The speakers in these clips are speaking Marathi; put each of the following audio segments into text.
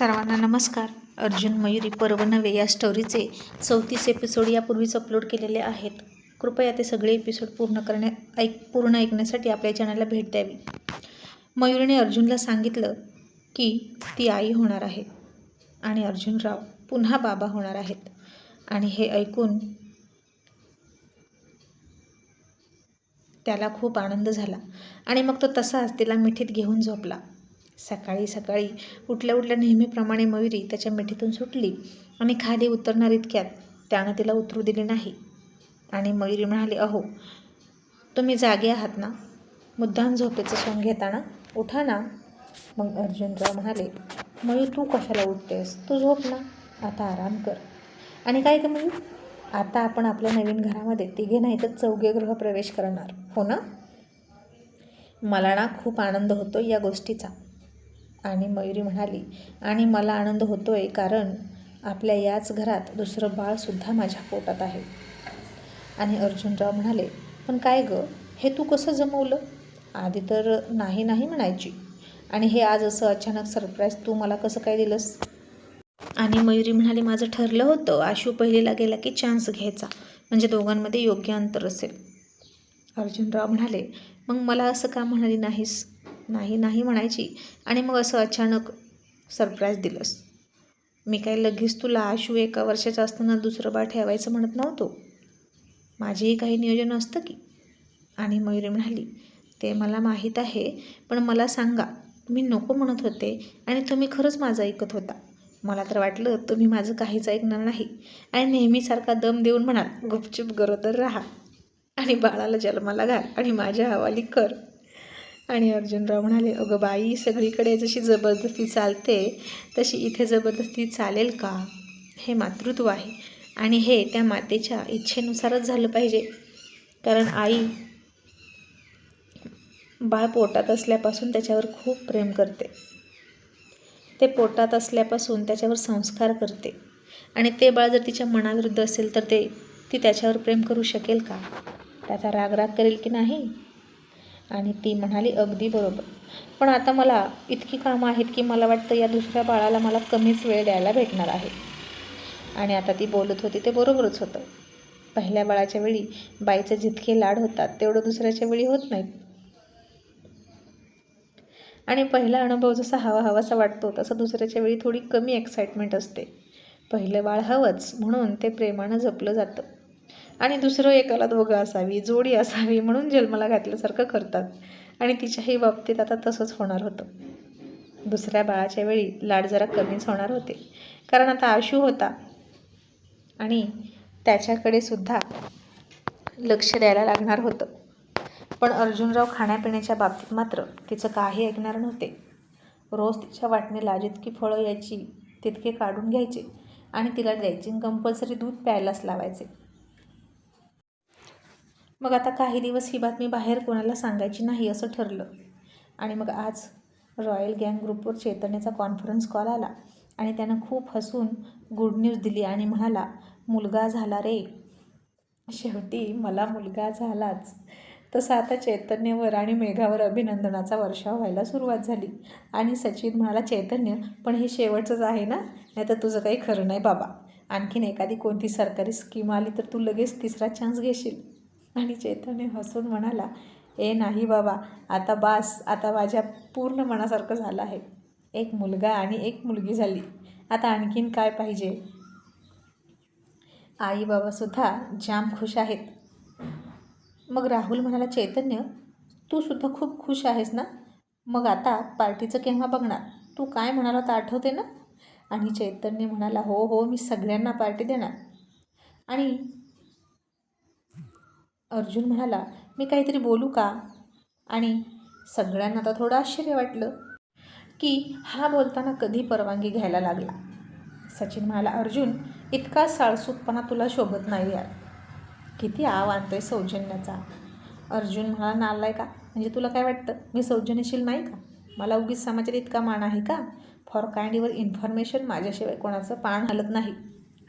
सर्वांना नमस्कार. अर्जुन मयुरी पर्व नवे या स्टोरीचे चौतीस एपिसोड यापूर्वीच अपलोड केलेले आहेत. कृपया ते सगळे एपिसोड पूर्ण करण्या ऐक पूर्ण ऐकण्यासाठी आपल्या चॅनलला भेट द्यावी. मयुरीने अर्जुनला सांगितलं की ती आई होणार आहे आणि अर्जुनराव पुन्हा बाबा होणार आहेत. आणि हे ऐकून त्याला खूप आनंद झाला. आणि मग तो तसाच तिला मिठीत घेऊन झोपला. सकाळी सकाळी उठल्या उठल्या नेहमीप्रमाणे मयुरी त्याच्या मिठीतून सुटली आणि खाली उतरणार इतक्यात त्यानं तिला उतरू दिली नाही. आणि मयुरी म्हणाली अहो तुम्ही जागे आहात ना? मुद्दाम झोपेचं सोंग घेताना उठा ना. मग अर्जुनराव म्हणाले मयूर तू कशाला उठतेस? तू झोप ना. आता आराम कर. आणि काय का मयूर आता आपण आपल्या नवीन घरामध्ये तिघे नाही तर चौघे गृहप्रवेश करणार. हो ना? मला ना खूप आनंद होतो या गोष्टीचा. आणि मयुरी म्हणाली आणि मला आनंद होतो आहे कारण आपल्या याच घरात दुसरं बाळसुद्धा माझ्या पोटात आहे. आणि अर्जुनराव म्हणाले पण काय गं हे तू कसं जमवलं? आधी तर नाही नाही म्हणायची. आणि हे आज असं अचानक सरप्राईज तू मला कसं काय दिलंस? आणि मयुरी म्हणाली माझं ठरलं होतं आशू पहिलीला गेला की चान्स घ्यायचा. म्हणजे दोघांमध्ये योग्य अंतर असेल. अर्जुनराव म्हणाले मग मला असं का म्हणाली नाहीस? नाही नाही म्हणायची. आणि मग असं अचानक सरप्राईज दिलंस. मी काय लगेच तुला आशू एका वर्षाचा असताना दुसरं बाळ ठेवायचं म्हणत नव्हतो? माझेही काही नियोजन असतं की? आणि मयुरी म्हणाली ते मला माहीत आहे पण मला सांगा. मी नको म्हणत होते आणि तुम्ही खरंच माझं ऐकत होता. मला तर वाटलं तुम्ही माझं काहीच ऐकणार नाही. आणि नेहमीसारखा दम देऊन म्हणाल गुपचूप गरोदर राहा. आणि बाळाला जन्माला घाल आणि माझ्या हवाली कर. आणि अर्जुनराव म्हणाले अगं बाई सगळीकडे जशी जबरदस्ती चालते तशी इथे जबरदस्ती चालेल का? हे मातृत्व आहे आणि हे त्या मातेच्या इच्छेनुसारच झालं पाहिजे. कारण आई बाळ पोटात असल्यापासून त्याच्यावर खूप प्रेम करते. ते पोटात असल्यापासून त्याच्यावर संस्कार करते. आणि ते बाळ जर तिच्या मनाविरुद्ध असेल तर ते ती त्याच्यावर प्रेम करू शकेल का? त्याचा रागराग करेल की नाही? आणि ती म्हणाली अगदी बरोबर. पण आता मला इतकी कामं आहेत की मला वाटतं या दुसऱ्या बाळाला मला कमीच वेळ द्यायला भेटणार आहे. आणि आता ती बोलत होती ते बरोबरच होतं. पहिल्या बाळाच्या वेळी बाईचे जितके लाड होतात तेवढं दुसऱ्याच्या वेळी होत नाहीत. आणि पहिला अनुभव जसा हवा हवासा वाटतो तसं दुसऱ्याच्या वेळी थोडी कमी एक्साइटमेंट असते. पहिलं बाळ हवंच म्हणून ते प्रेमानं जपलं जातं. आणि दुसरं एकाला दोघं असावी जोडी असावी म्हणून जन्माला घातल्यासारखं करतात. आणि तिच्याही बाबतीत आता तसंच होणार होतं. दुसऱ्या बाळाच्या वेळी लाड जरा कमीच होणार होते. कारण आता आशू होता. आणि त्याच्याकडे सुद्धा लक्ष द्यायला लागणार होतं. पण अर्जुनराव खाण्यापिण्याच्या बाबतीत मात्र तिचं काही ऐकणार नव्हते. रोज तिच्या वाटणीला जितकी फळं यायची तितके काढून घ्यायचे आणि तिला द्यायची कंपल्सरी दूध प्यायलाच लावायचे. मग आता काही दिवस ही बातमी बाहेर कोणाला सांगायची नाही असं ठरलं. आणि मग आज रॉयल गँग ग्रुपवर चैतन्याचा कॉन्फरन्स कॉल आला आणि त्यानं खूप हसून गुड न्यूज दिली आणि म्हणाला मुलगा झाला रे. शेवटी मला मुलगा झालाच. तसं आता चैतन्यवर आणि मेघावर अभिनंदनाचा वर्षाव व्हायला सुरुवात झाली. आणि सचिन म्हणाला चैतन्य पण हे शेवटचंच आहे ना? नाही तर तुझं काही खरं नाही बाबा. आणखीन एखादी कोणती सरकारी स्कीम आली तर तू लगेच तिसरा चान्स घेशील. आणि चैतन्य हसून म्हणाला ए नाही बाबा आता बास आता माझ्या पूर्ण मनासारखं झालं आहे. एक मुलगा आणि एक मुलगी झाली. आता आणखीन काय पाहिजे? आई बाबासुद्धा जाम खुश आहेत. मग राहुल म्हणाला चैतन्य तू सुद्धा खूप खुश आहेस ना? मग आता पार्टीचं केव्हा बघणार? तू काय म्हणाला तर आठवते ना? आणि चैतन्य म्हणाला हो हो मी सगळ्यांना पार्टी देणार. आणि अर्जुन म्हणाला मी काहीतरी बोलू का? आणि सगळ्यांना आता थोडं आश्चर्य वाटलं की हा बोलताना कधी परवानगी घ्यायला लागला. सचिन म्हणाला अर्जुन इतका साळसूतपणा तुला शोभत नाही यार किती आव आणतोय सौजन्याचा. अर्जुन म्हणाला नालाय का? म्हणजे तुला काय वाटतं? मी सौजन्यशील नाही का? मला उगीच समाजात इतका मान आहे का? फॉर काइंड युअर इन्फॉर्मेशन माझ्याशिवाय कोणाचं पान हलत नाही.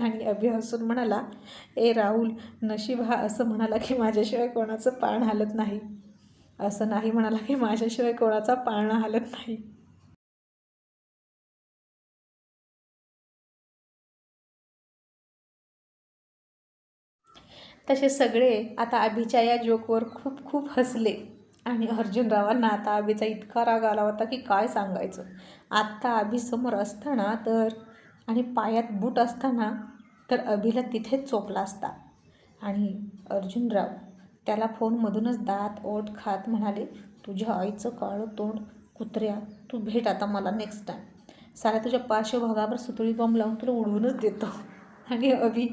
आणि अभि हसून म्हणाला ए राहुल नशीब हा असं म्हणाला की माझ्याशिवाय कोणाचं पाळणं हालत नाही. असं नाही म्हणाला की माझ्याशिवाय कोणाचा पाळणं हालत नाही. तसे सगळे आता अभिच्या या जोकवर खूप खूप हसले. आणि अर्जुनरावांना आता अभिचा इतका राग आला होता की काय सांगायचं? आत्ता आबीसमोर असताना तर आणि पायात बूट असताना तर अभिला तिथेच चोपला असता. आणि अर्जुनराव त्याला फोनमधूनच दात ओठ खात म्हणाले तुझ्या आईचं काळं तोंड कुत्र्या तू भेट आता मला नेक्स्ट टाईम साऱ्या तुझ्या पार्श्वभागावर सुतळी बॉम्ब लावून तुला उडवूनच देतो. आणि अभि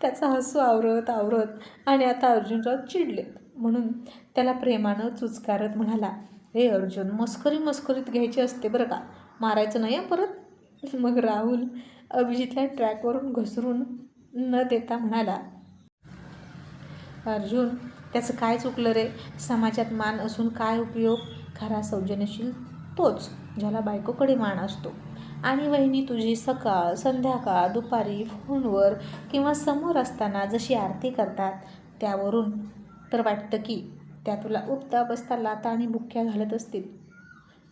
त्याचा हसू आवरत आवरत आणि आता अर्जुनराव चिडलेत म्हणून त्याला प्रेमानं चुचकारत म्हणाला हे अर्जुन मस्करी मस्करीत घ्यायची असते बरं का? मारायचं नाही परत? मग राहुल अभिजितला ट्रॅकवरून घसरून न देता म्हणाला अर्जुन त्याचं काय चुकलं रे? समाजात मान असून काय उपयोग? खरा सौजन्यशील तोच ज्याला बायकोकडे मान असतो. आणि वहिनी तुझी सकाळ संध्याकाळ दुपारी फोनवर किंवा समोर असताना जशी आरती करतात त्यावरून तर वाटतं की त्या तुला उठता बसता लाता आणि बुक्क्या घालत असतील.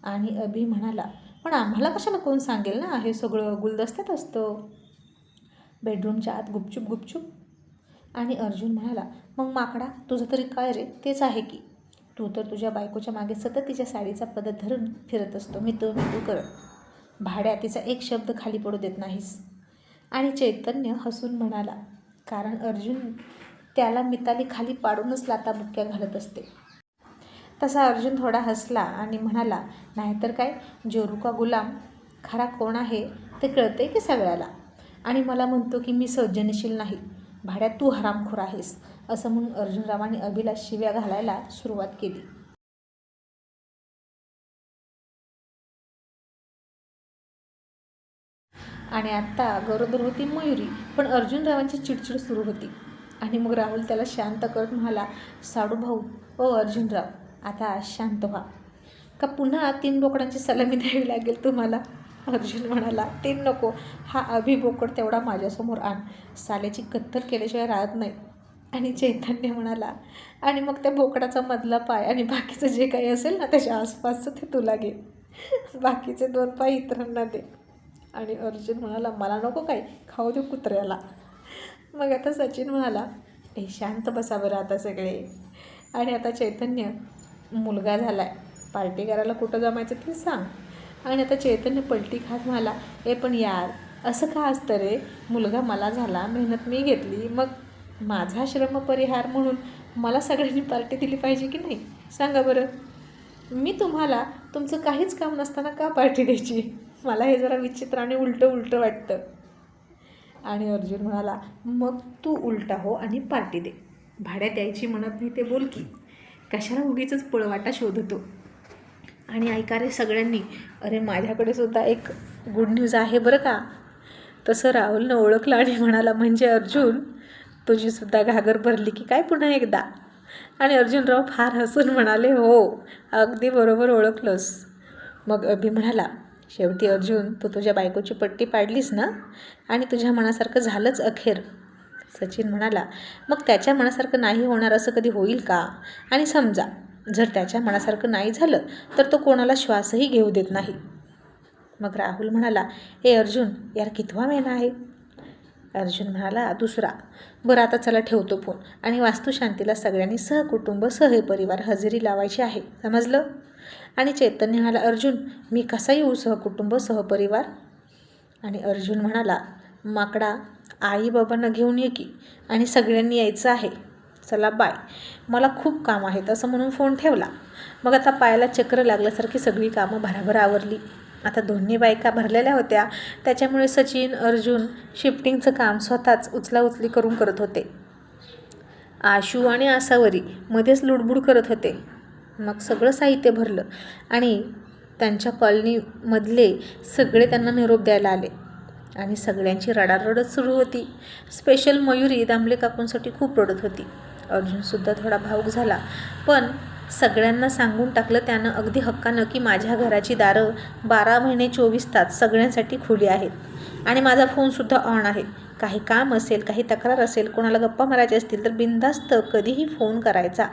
आणि अभि म्हणाला पण आम्हाला कशाला कोण सांगेल ना? हे सगळं गुलदस्त्यात असतं. बेडरूमच्या आत गुपचूप गुपचूप. आणि अर्जुन म्हणाला मग माकडा तुझं तरी काय रे? तेच आहे की. तू तर तुझ्या बायकोच्या मागे सतत तिच्या साडीचा पदर धरून फिरत असतो. मी तो मी तू करत. भाड्या तिचा एक शब्द खाली पडू देत नाहीस. आणि चैतन्य हसून म्हणाला कारण अर्जुन त्याला मिताली खाली पाडूनच लाता बुक्क्या घालत असते. तसा अर्जुन थोडा हसला आणि म्हणाला नाहीतर काय? जोरुका गुलाम खरा कोण आहे ते कळते की सगळ्याला? आणि मला म्हणतो की मी सौजनशील नाही. भाड्यात तू हरामखोर आहेस. असं म्हणून अर्जुनरावांनी अभिला शिव्या घालायला सुरुवात केली. आणि आत्ता गरोदर होती मयुरी पण अर्जुनरावांची चिडचिड सुरू होती. आणि मग राहुल त्याला शांत करत म्हणाला साडू भाऊ ओ अर्जुनराव आता शांत व्हा. का पुन्हा तीन बोकडांची सलामी द्यावी लागेल तुम्हाला? अर्जुन म्हणाला तीन नको. हा अभिबोकड तेवढा माझ्यासमोर आण. साल्याची कत्तर केल्याशिवाय राहत नाही. आणि चैतन्य म्हणाला आणि मग त्या बोकडाचा मधला पाय आणि बाकीचं जे काही असेल ना त्याच्या आसपासचं ते तुला घे. बाकीचे दोन पाय इतरांना दे. आणि अर्जुन म्हणाला मला नको काय खाऊ दे कुत्र्याला. मग आता सचिन म्हणाला ए शांत बसा बरं आता सगळे. आणि आता चैतन्य मुलगा झाला आहे पार्टी करायला कुठं जमायचं ते सांग. आणि आता चैतन्य पलटी खात म्हणाला ए पण यार असं का असतं रे? मुलगा मला झाला मेहनत मी घेतली. मग माझा श्रम परिहार म्हणून मला सगळ्यांनी पार्टी दिली पाहिजे की नाही? सांगा बरं. मी तुम्हाला तुमचं काहीच काम नसताना का पार्टी द्यायची? मला हे जरा विचित्र आणि उलटं उलटं वाटतं. आणि अर्जुन म्हणाला मग तू उलटा हो आणि पार्टी दे. भाड्यात द्यायची म्हणत नाही ते बोल की कशाला उगीच पळवाटा शोधतो? आणि ऐका रे सगळ्यांनी. अरे माझ्याकडे सुद्धा एक गुड न्यूज आहे बरं का? तसं राहुलनं ओळखलं आणि म्हणाला म्हणजे अर्जुन तुझी सुद्धा घागर भरली की काय पुन्हा एकदा? आणि अर्जुनराव फार हसून म्हणाले हो अगदी बरोबर ओळखलंस. मग अभि म्हणाला शेवटी अर्जुन तू तुझ्या बायकोची पट्टी पाडलीस ना? आणि तुझ्या मनासारखं झालंच अखेर. सचिन म्हणाला मग त्याच्या मनासारखं नाही होणार असं कधी होईल का? आणि समजा जर त्याच्या मनासारखं नाही झालं तर तो कोणाला श्वासही घेऊ देत नाही. मग राहुल म्हणाला ए अर्जुन यार कितवा महिना आहे? अर्जुन म्हणाला दुसरा. बरं आता चला ठेवतो फोन आणि वास्तुशांतीला सगळ्यांनी सहकुटुंब सहपरिवार हजेरी लावायची आहे. समजलं? आणि चैतन्य म्हणाला अर्जुन मी कसा येऊ सहकुटुंब सहपरिवार? आणि अर्जुन म्हणाला माकडा आई बाबांना घेऊन ये की आणि सगळ्यांनी यायचं आहे. चला बाय. मला खूप काम आहेत असं म्हणून फोन ठेवला. मग आता पायाला चक्र लागल्यासारखी सगळी कामं भराभर आवरली. आता दोन्ही बायका भरलेल्या होत्या. त्याच्यामुळे सचिन अर्जुन शिफ्टिंगचं काम स्वतःच उचला उचली करून करत होते. आशू आणि आसावरी मध्येच लुडबुड करत होते. मग सगळं साहित्य भरलं आणि त्यांच्या कॉलनीमधले सगळे त्यांना निरोप द्यायला आले. आणि सगळ्यांची रडारडच सुरू होती. स्पेशल मयुरी दामले काकूंसाठी खूप रडत होती. अर्जुनसुद्धा थोडा भाऊक झाला. पण सगळ्यांना सांगून टाकलं त्यानं अगदी हक्कानं की माझ्या घराची दारं बारा महिने चोवीस तास सगळ्यांसाठी खुली आहेत. आणि माझा फोनसुद्धा ऑन आहे. काही काम असेल काही तक्रार असेल कोणाला गप्पा मारायचे असतील तर बिनधास्त कधीही फोन करायचा.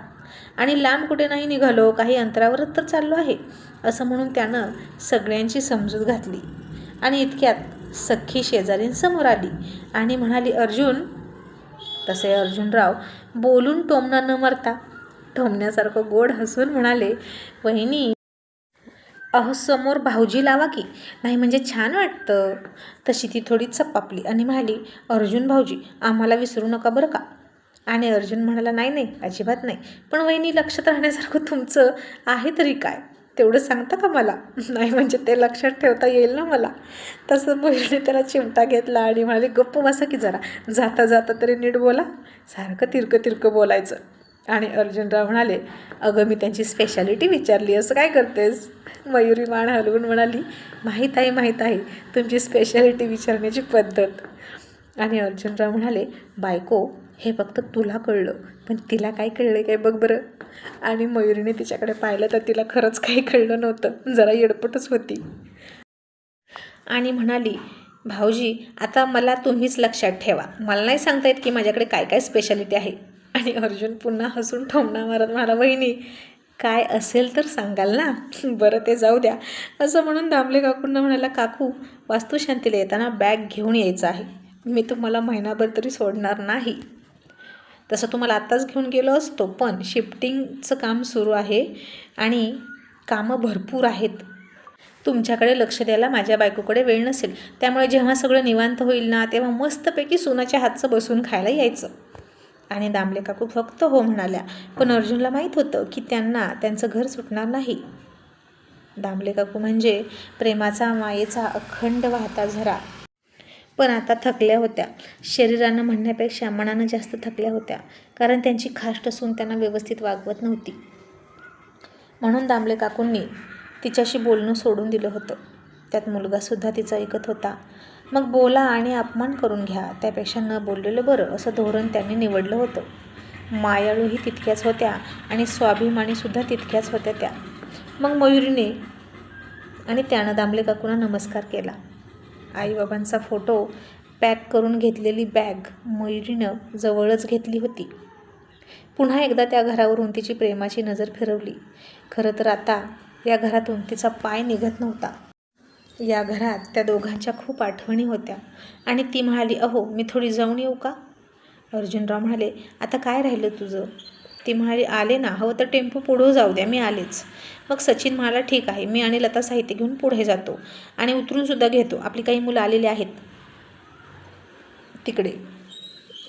आणि लांब कुठे नाही निघालो काही अंतरावरच तर चाललो आहे असं म्हणून त्यानं सगळ्यांची समजूत घातली. आणि इतक्यात सख्खी शेजारींसमोर आली आणि म्हणाली अर्जुन. तसे अर्जुनराव बोलून टोमणं न मरता टोमण्यासारखं गोड हसून म्हणाले वहिनी अहो समोर भाऊजी लावा की नाही म्हणजे छान वाटतं. तशी ती थोडी चपापली आणि म्हणाली अर्जुन भाऊजी आम्हाला विसरू नका बरं का? आणि अर्जुन म्हणाला नाही नाही अजिबात नाही पण वहिनी लक्षात राहण्यासारखं तुमचं आहे तरी काय? तेवढं सांगता का मला? नाही म्हणजे ते लक्षात ठेवता येईल ना मला. तसं मयुरीने त्याला चिमटा घेतला आणि म्हणाली गप्प बसा की जरा. जाता जाता तरी नीट बोला. सारखं तिरकं तिरकं बोलायचं. आणि अर्जुनराव म्हणाले अगं मी त्यांची स्पेशालिटी विचारली असं काय करतेस? मयुरी मान हलवून म्हणाली माहीत आहे माहीत आहे. तुमची स्पेशालिटी विचारण्याची पद्धत. आणि अर्जुनराव म्हणाले बायको हे फक्त तुला कळलं पण तिला काय कळलं काय बघ बरं. आणि मयुरीने तिच्याकडे पाहिलं तर तिला खरंच काही कळलं नव्हतं. जरा येडपटच होती. आणि म्हणाली भाऊजी आता मला तुम्हीच लक्षात ठेवा. मला नाही सांगता येत की माझ्याकडे काय काय स्पेशालिटी आहे. आणि अर्जुन पुन्हा हसून ठोमणा मारत मला वहिनी काय असेल तर सांगाल ना. बरं ते जाऊ द्या. असं म्हणून दामले काकूंना म्हणाला काकू वास्तुशांतीला येताना बॅग घेऊन यायचं आहे. मी तुम्हाला महिनाभर तरी सोडणार नाही. तसं तुम्हाला आत्ताच घेऊन गेलो असतो पण शिफ्टिंगचं काम सुरू आहे आणि कामं भरपूर आहेत. तुमच्याकडे लक्ष द्यायला माझ्या बायकोकडे वेळ नसेल. त्यामुळे जेव्हा सगळं निवांत होईल ना तेव्हा मस्तपैकी सुनाच्या हातचं बसून खायला यायचं. आणि दामले काकू फक्त हो म्हणाल्या पण अर्जुनला माहीत होतं की त्यांना त्यांचं घर सुटणार नाही. दामले काकू म्हणजे प्रेमाचा मायेचा अखंड वाहता झरा. पण आता थकल्या होत्या. शरीरानं म्हणण्यापेक्षा मनानं जास्त थकल्या होत्या कारण त्यांची खास्ट असून त्यांना व्यवस्थित वागवत नव्हती. म्हणून दामले काकूंनी तिच्याशी बोलणं सोडून दिलं होतं. त्यात मुलगासुद्धा तिचा ऐकत होता. मग बोला आणि अपमान करून घ्या त्यापेक्षा न बोललेलं बरं असं धोरण त्यांनी निवडलं होतं. मायाळूही तितक्याच होत्या आणि स्वाभिमानीसुद्धा तितक्याच होत्या त्या. मग मयुरीने आणि त्यानं दामले काकूंना नमस्कार केला. आईबाबांचा फोटो पॅक करून घेतलेली बॅग मयुरीनं जवळच घेतली होती. पुन्हा एकदा त्या घरावरून तिची प्रेमाची नजर फिरवली. खरं तर आता या घरातून तिचा पाय निघत नव्हता. या घरात त्या दोघांच्या खूप आठवणी होत्या आणि ती म्हणाली अहो मी थोडी जाऊन येऊ का? अर्जुनराव म्हणाले आता काय राहिलं तुझं? ती म्हणाली आले ना. हवं तर टेम्पो पुढं जाऊ द्या. मी आलेच. मग सचिन म्हणाला ठीक आहे. मी आणि लता साहित्य घेऊन पुढे जातो आणि उतरूनसुद्धा घेतो. आपली काही मुलं आलेली आहेत. तिकडे.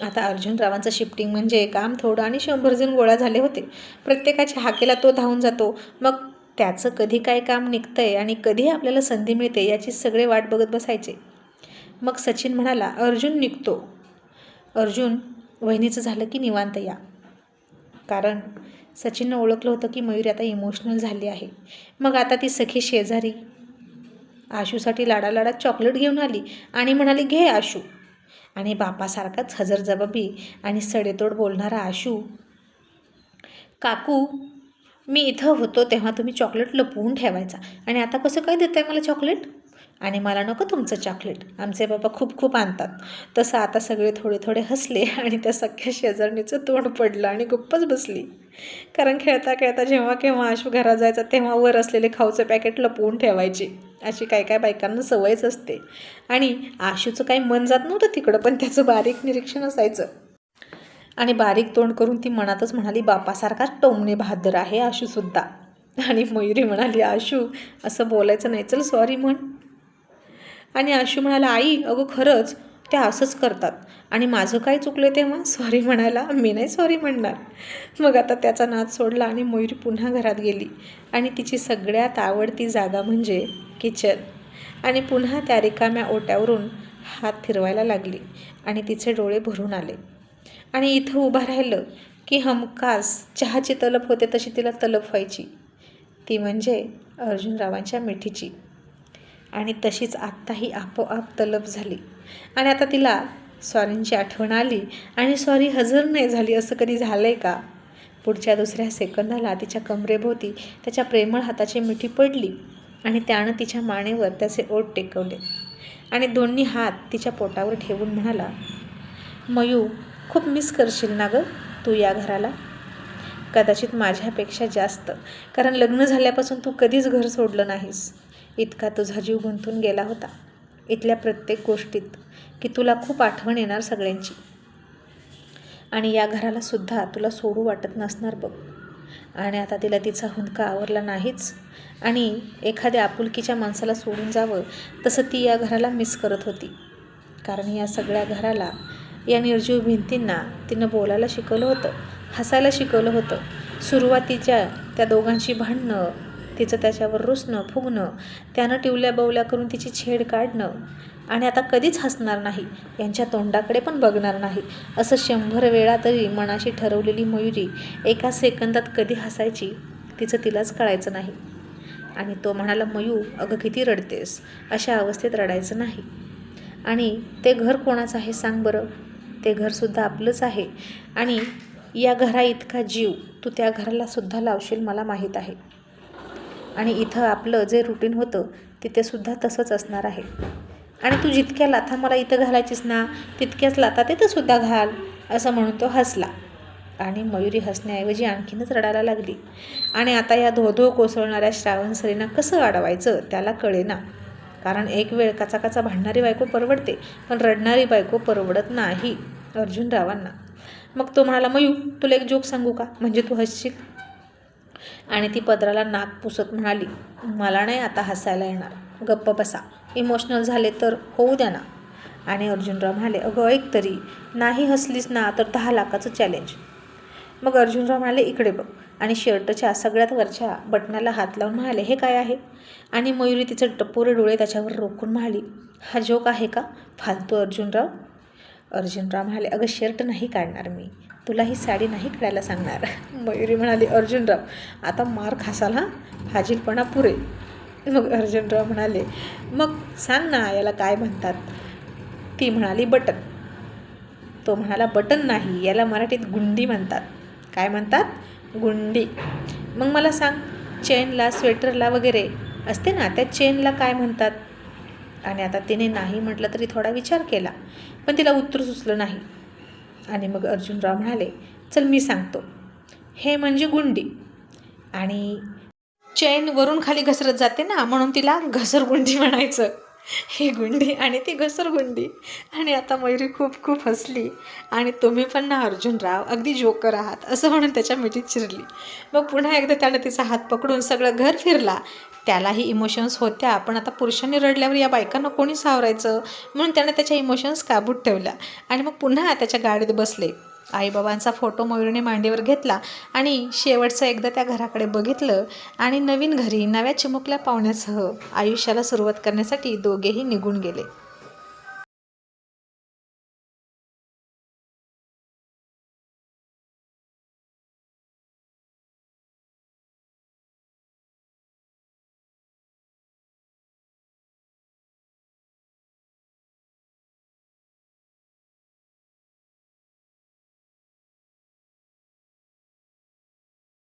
आता अर्जुनरावांचं शिफ्टिंग म्हणजे काम थोडं आणि शंभर जण गोळा झाले होते. प्रत्येकाच्या हाकेला तो धावून जातो. मग त्याचं कधी काय काम निघतं आहे आणि कधी आपल्याला संधी मिळते याची सगळे वाट बघत बसायचे. मग सचिन म्हणाला अर्जुन निघतो. अर्जुन वहिनीचं झालं की निवांत या. कारण सचिननं ओळखलं होतं की मयुरी आता इमोशनल झाली आहे. मग आता ती सखी शेजारी. आशूसाठी लाडा चॉकलेट घेऊन आली आणि म्हणाली घे आशू. आणि बापासारखाच हजरजबाबी आणि सडेतोड बोलणारा आशू काकू मी इथं होतो तेव्हा तुम्ही चॉकलेट लपवून ठेवायचा आणि आता कसं काय देत आहे मला चॉकलेट आणि मला नको तुमचं चॉकलेट आमचे बाबा खूप खूप आणतात. तसं आता सगळे थोडे थोडे हसले आणि त्या सख्या शेजारणीचं तोंड पडलं आणि गुप्पच बसली. कारण खेळता खेळता जेव्हा केव्हा आशू घरात जायचा तेव्हा वर असलेले खाऊचं पॅकेट लपवून ठेवायचे. अशी काय काय बायकांना सवयच असते. आणि आशूचं काही मन जात नव्हतं तिकडं पण त्याचं बारीक निरीक्षण असायचं. आणि बारीक तोंड करून ती मनातच म्हणाली बापासारखाच टोमणे बहादर आहे आशूसुद्धा. आणि मयुरी म्हणाली आशू असं बोलायचं नाही. चल सॉरी म्हण. आणि आशू म्हणाला आई अगं खरंच त्या असंच करतात. आणि माझं काय चुकलं तेव्हा? सॉरी म्हणायला मी नाही सॉरी म्हणणार. मग आता त्याचा नाद सोडला आणि मयूरी पुन्हा घरात गेली. आणि तिची सगळ्यात आवडती जागा म्हणजे किचन. आणि पुन्हा त्या रिकाम्या ओट्यावरून हात फिरवायला लागली आणि तिचे डोळे भरून आले. आणि इथं उभं राहिलं की हमखास चहाची तलप होते तशी तिला तलप व्हायची. ती म्हणजे अर्जुनरावांच्या मिठीची. आणि तशीच आत्ताही आपोआप तलप झाली. आणि आता तिला सॉरींची आठवण आली आणि सॉरी हजर नाही झाली असं कधी झालं आहे का? पुढच्या दुसऱ्या सेकंदाला तिच्या कमरेभोवती त्याच्या प्रेमळ हाताची मिठी पडली आणि त्यानं तिच्या मानेवर त्याचे ओठ टेकवले. आणि दोन्ही हात तिच्या पोटावर ठेवून म्हणाला मयू खूप मिस करशील ना गं तू या घराला? कदाचित माझ्यापेक्षा जास्त कारण लग्न झाल्यापासून तू कधीच घर सोडलं नाहीस. इतका तुझा जीव गुंतून गेला होता. इथल्या प्रत्येक गोष्टीत की तुला खूप आठवण येणार सगळ्यांची. आणि या घराला सुद्धा तुला सोडू वाटत नसणार बघ. आणि आता तिला तिचा हुंदका आवरला नाहीच. आणि एखाद्या आपुलकीच्या माणसाला सोडून जावं तसं ती या घराला मिस करत होती. कारण या सगळ्या घराला या निर्जीव भिंतींना तिनं बोलायला शिकवलं होतं हसायला शिकवलं होतं. सुरुवातीच्या त्या दोघांची भांडणं तिचं त्याच्यावर रुसणं फुगणं त्यानं टिवल्या बवल्या करून तिची छेड काढणं. आणि आता कधीच हसणार नाही यांच्या तोंडाकडे पण बघणार नाही असं शंभर वेळा तरी मनाशी ठरवलेली मयुरी एका सेकंदात कधी हसायची तिचं तिलाच कळायचं नाही. आणि तो म्हणाला मयू अगं किती रडतेस? अशा अवस्थेत रडायचं नाही. आणि ते घर कोणाचं आहे सांग बरं? ते घरसुद्धा आपलंच आहे. आणि या घरा इतका जीव तू त्या घरालासुद्धा लावशील मला माहीत आहे. आणि इथं आपलं जे रुटीन होतं तिथेसुद्धा तसंच असणार आहे. आणि तू जितक्या लाथा मला इथं घालायचीस ना तितक्याच लाथा तिथंसुद्धा घाल असं म्हणून तो हसला. आणि मयुरी हसण्याऐवजी आणखीनच रडायला लागली. आणि आता या धोधो कोसळणाऱ्या श्रावणसरींना कसं अडवायचं त्याला कळेना. कारण एक वेळ काचाकाचा भांडणारी बायको परवडते पण रडणारी बायको परवडत नाही अर्जुनरावांना मग तो म्हणाला मयू तुला एक जोक सांगू का? म्हणजे तू हसशील? आणि ती पदराला नाक पुसत म्हणाली मला नाही आता हसायला येणार. गप्प बसा. इमोशनल झाले तर होऊ द्या ना. आणि अर्जुनराव म्हणाले अगं ऐक तरी. नाही हसलीस ना तर दहा लाखाचं चॅलेंज मग अर्जुनराव म्हणाले इकडे बघ. आणि शर्टच्या सगळ्यात वरच्या बटनाला हात लावून म्हणाले हे काय आहे? आणि मयुरी तिचे टपोरे डोळे त्याच्यावर रोखून म्हणाली हा जोक आहे का? फालतू अर्जुनराव. अर्जुनराव म्हणाले अगं शर्ट नाही काढणार मी. तुला ही साडी नाही काढायला सांगणार. मयुरी म्हणाली अर्जुनराव आता मार खासाल हा? फाजीलपणा पुरे. मग अर्जुनराव म्हणाले मग सांग ना याला काय म्हणतात? ती म्हणाली बटन. तो म्हणाला बटन नाही याला मराठीत गुंडी म्हणतात. काय म्हणतात? गुंडी. मग मला सांग चेनला स्वेटरला वगैरे असते ना त्या चेनला काय म्हणतात? आणि आता तिने नाही म्हटलं तरी थोडा विचार केला पण तिला उत्तर सुचलं नाही. आणि मग अर्जुनराव म्हणाले चल मी सांगतो. हे म्हणजे गुंडी. आणि चैन वरून खाली घसरत जाते ना म्हणून तिला घसरगुंडी म्हणायचं. ही गुंडी आणि ती घसरगुंडी आणि आता मयुरी खूप खूप हसली. आणि तुम्ही पण ना अर्जुनराव अगदी जोकर आहात असं म्हणून त्याच्या मिठीत चिरली. मग पुन्हा एकदा त्यानं तिचा हात पकडून सगळं घर फिरला. त्यालाही इमोशन्स होत्या पण आता पुरुषांनी रडल्यावर या बायकांना कोणी सावरायचं? म्हणून त्याने त्याच्या इमोशन्स काबूत ठेवल्या. आणि मग पुन्हा त्याच्या गाडीत बसले. आईबाबांचा फोटो मयुरीने मांडीवर घेतला आणि शेवटचं एकदा त्या घराकडे बघितलं आणि नवीन घरी नव्या चिमुकल्या पाहुण्यासह आयुष्याला सुरुवात करण्यासाठी दोघेही निघून गेले.